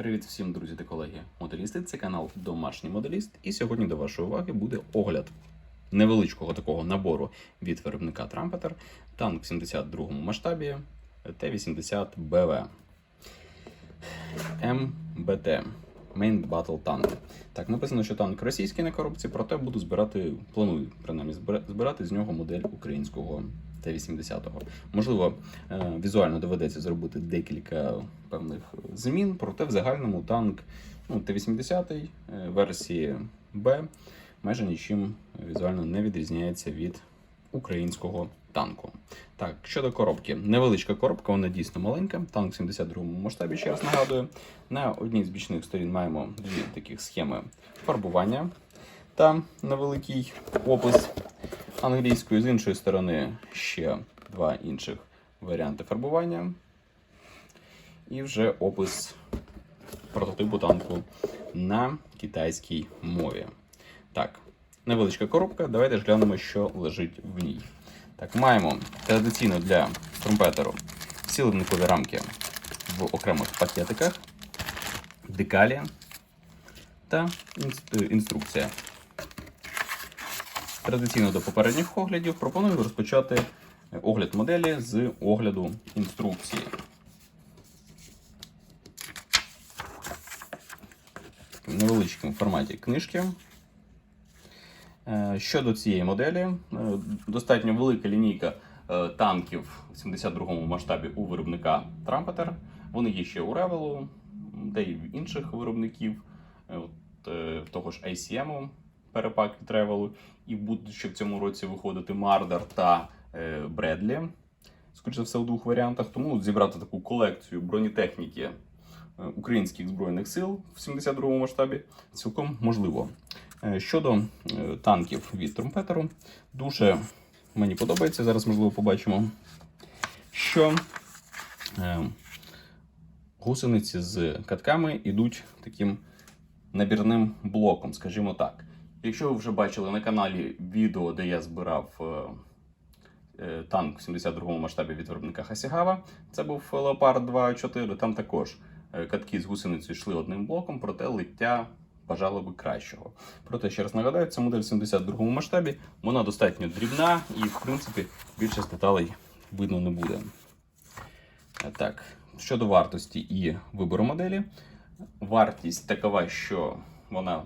Привіт всім, друзі та колеги. Моделісти це канал Домашній моделіст. І сьогодні до вашої уваги буде огляд невеличкого такого набору від виробника Трампетер танк в 72-му масштабі Т-80 БВ МБТ Main Battle Tank. Так, написано, що танк російський на коробці, проте буду збирати, планую принаймні збирати з нього модель українського Т-80. Можливо, е, візуально доведеться зробити декілька певних змін, проте в загальному танк ну, Т-80 е, версії Б майже нічим візуально не відрізняється від українського танку. Так, щодо коробки, невеличка коробка, вона дійсно маленька. Танк в 72 масштабі, ще раз нагадую. На одній з бічних сторін маємо дві таких схеми фарбування та невеликий опис англійською. З іншої сторони ще два інших варіанти фарбування. І вже опис прототипу танку на китайській мові. Так, невеличка коробка. Давайте ж глянемо, що лежить в ній. Так, маємо традиційно для тромпетеру сіливникові рамки в окремих пакетиках, декалі та е, інструкція. Традиційно до попередніх оглядів пропоную розпочати огляд моделі з огляду інструкції. В невеличкому форматі книжки. Е, Щодо цієї моделі, е, достатньо велика лінійка е, танків в 72-му масштабі у виробника Трампетер. Вони є ще у Ревелу, де й в інших виробників, е, от, е, того ж ICM перепак від Ревелу, і будуть ще в цьому році виходити Мардер та е, Бредлі. Скоріше все, у двох варіантах. Тому зібрати таку колекцію бронетехніки е, українських збройних сил в 72-му масштабі цілком можливо. Е, Щодо е, танків від Тромпетеру, дуже мені подобається. Зараз, можливо, побачимо, що гусениці з катками йдуть таким набірним блоком, скажімо так. Якщо ви вже бачили на каналі відео, де я збирав е, е, танк в 72-му масштабі від виробника Хасігава, це був Leopard 2.4, там також е, катки з гусеницею йшли одним блоком, проте лиття бажало би кращого. Проте, ще раз нагадаю, це модель в 72-му масштабі, вона достатньо дрібна і, в принципі, більшість деталей видно не буде. Так, щодо вартості і вибору моделі, вартість такова, що вона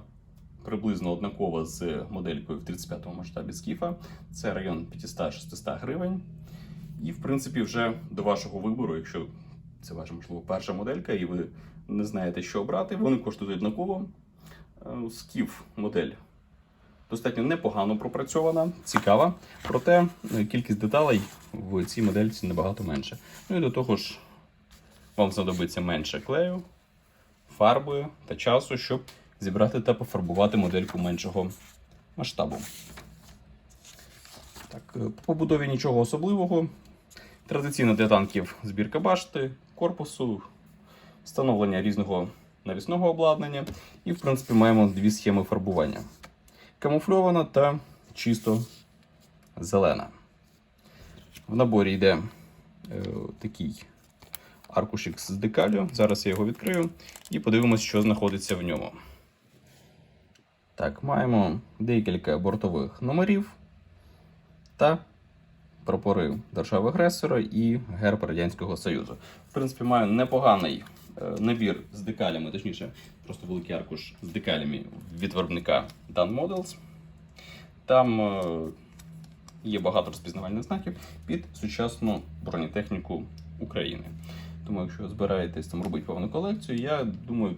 приблизно однакова з моделькою в 35-му масштабі Скіфа. Це район 500-600 гривень. І, в принципі, вже до вашого вибору, якщо це ваша, можливо, перша моделька, і ви не знаєте, що обрати, вони коштують однаково. Е, Скіф модель достатньо непогано пропрацьована, цікава, проте е, кількість деталей в цій модельці набагато менше. Ну і до того ж, вам знадобиться менше клею, фарби та часу, щоб зібрати та пофарбувати модельку меншого масштабу. Так, е, по побудові нічого особливого. Традиційно для танків збірка башти, корпусу, встановлення різного навісного обладнання. І, в принципі, маємо дві схеми фарбування: камуфльована та чисто зелена. В наборі йде е, такий аркушик з декалю. Зараз я його відкрию і подивимось, що знаходиться в ньому. Так, маємо декілька бортових номерів та прапори держави-агресора і герб Радянського Союзу. В принципі, маю непоганий е, набір з декалями, точніше, просто великий аркуш з декалями від виробника Dan Models. Там е, є багато розпізнавальних знаків під сучасну бронетехніку України. Тому, якщо збираєтесь там робити повну колекцію, я думаю,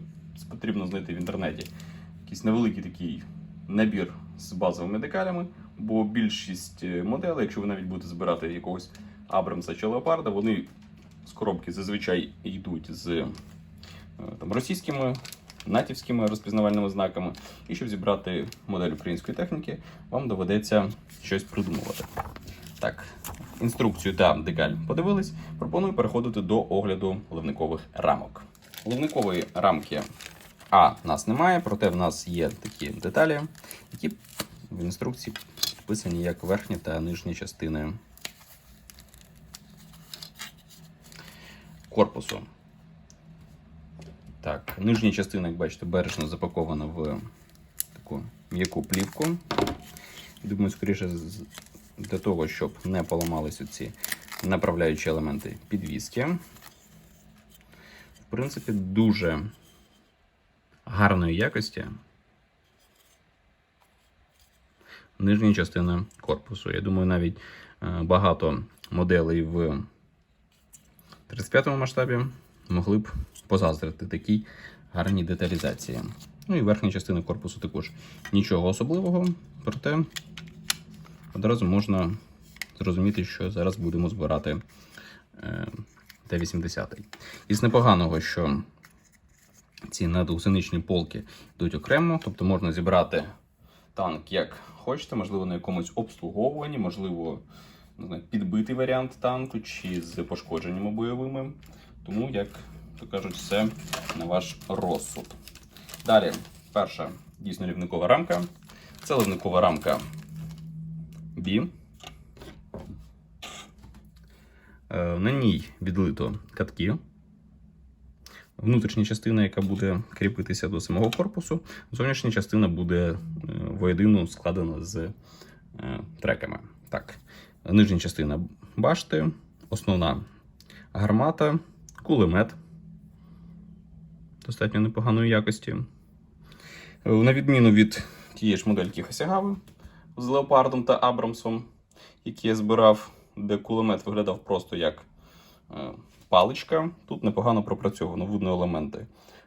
потрібно знайти в інтернеті якийсь невеликий такий набір з базовими декалями, бо більшість е, моделей, якщо ви навіть будете збирати якогось Абрамса чи Леопарда, вони з коробки зазвичай йдуть з е, там, російськими, натівськими розпізнавальними знаками. І щоб зібрати модель української техніки, вам доведеться щось придумувати. Так, інструкцію та декаль подивились. Пропоную переходити до огляду ливникових рамок. Ливникової рамки А в нас немає, проте в нас є такі деталі, які в інструкції вписані як верхня та нижня частини корпусу. Так, нижня частина, як бачите, бережно запакована в таку м'яку плівку. Думаю, скоріше для того, щоб не поламалися ці направляючі елементи підвіски. В принципі, дуже гарної якості. Нижня частина корпусу. Я думаю, навіть е, багато моделей в 35 масштабі могли б позаздрити такій гарній деталізації. Ну і верхня частина корпусу також нічого особливого, проте одразу можна зрозуміти, що зараз будемо збирати е, Т-80. Із непоганого, що ці надгусеничні полки йдуть окремо, тобто можна зібрати танк як хочете, можливо, на якомусь обслуговуванні, можливо, не знаю, підбитий варіант танку чи з пошкодженнями бойовими. Тому, як то кажуть, все на ваш розсуд. Далі, перша дійсно рівникова рамка. Це рівникова рамка B. Е, На ній відлито катки. Внутрішня частина, яка буде кріпитися до самого корпусу, зовнішня частина буде е, воєдину складена з е, треками. Так, нижня частина башти, основна гармата, кулемет достатньо непоганої якості. На відміну від тієї ж модельки Хасягави з Леопардом та Абрамсом, які я збирав, де кулемет виглядав просто як е, паличка. Тут непогано пропрацьовано, видно елементи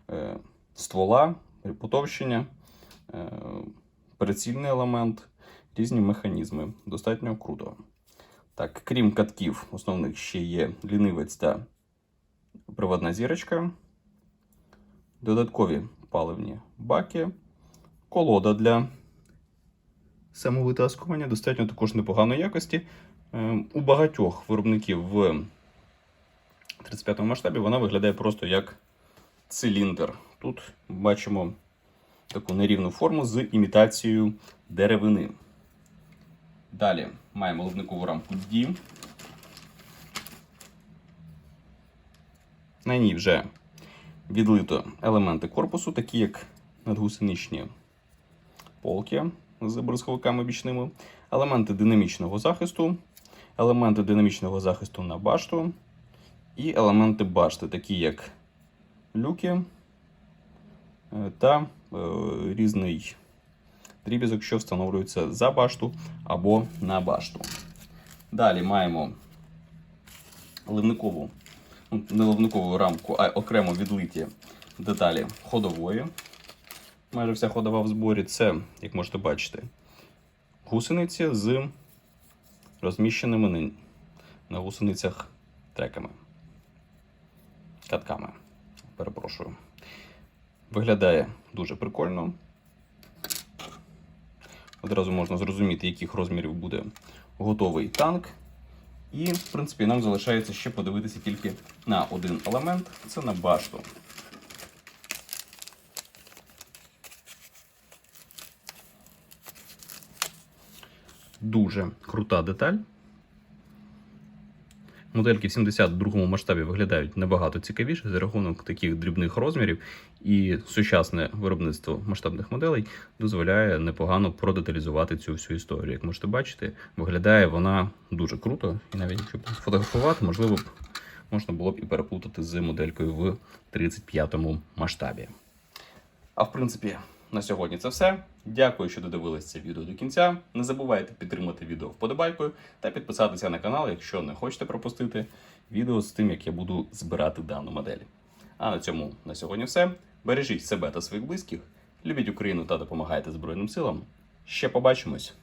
е, ствола, потовщення, е, прицільний елемент, різні механізми. Достатньо круто. Так, крім катків, основних ще є лінивець та приводна зірочка, додаткові паливні баки, колода для самовитаскування, достатньо також непоганої якості. Е, У багатьох виробників в 35 масштабі вона виглядає просто як циліндр. Тут бачимо таку нерівну форму з імітацією деревини. Далі маємо ливникову рамку D. На ній вже відлито елементи корпусу, такі як надгусеничні полки з бризковиками бічними, елементи динамічного захисту, елементи динамічного захисту на башту і елементи башти, такі як люки е, та е, різний дріб'язок, що встановлюється за башту або на башту. Далі маємо ливникову, ну, не ливникову рамку, а окремо відлиті деталі ходової. Майже вся ходова в зборі. Це, як можете бачити, гусениці з розміщеними на гусеницях треками. Катками. Перепрошую. Виглядає дуже прикольно. Одразу можна зрозуміти, яких розмірів буде готовий танк. І, в принципі, нам залишається ще подивитися тільки на один елемент це на башту. Дуже крута деталь. Модельки в 72-му масштабі виглядають набагато цікавіше за рахунок таких дрібних розмірів, і сучасне виробництво масштабних моделей дозволяє непогано продеталізувати цю всю історію. Як можете бачити, виглядає вона дуже круто, і навіть якщо фотографувати, можливо б можна було б і переплутати з моделькою в 35 масштабі. А в принципі, на сьогодні це все. Дякую, що додивились це відео до кінця. Не забувайте підтримати відео вподобайкою та підписатися на канал, якщо не хочете пропустити відео з тим, як я буду збирати дану модель. А на цьому на сьогодні все. Бережіть себе та своїх близьких, любіть Україну та допомагайте Збройним силам. Ще побачимось!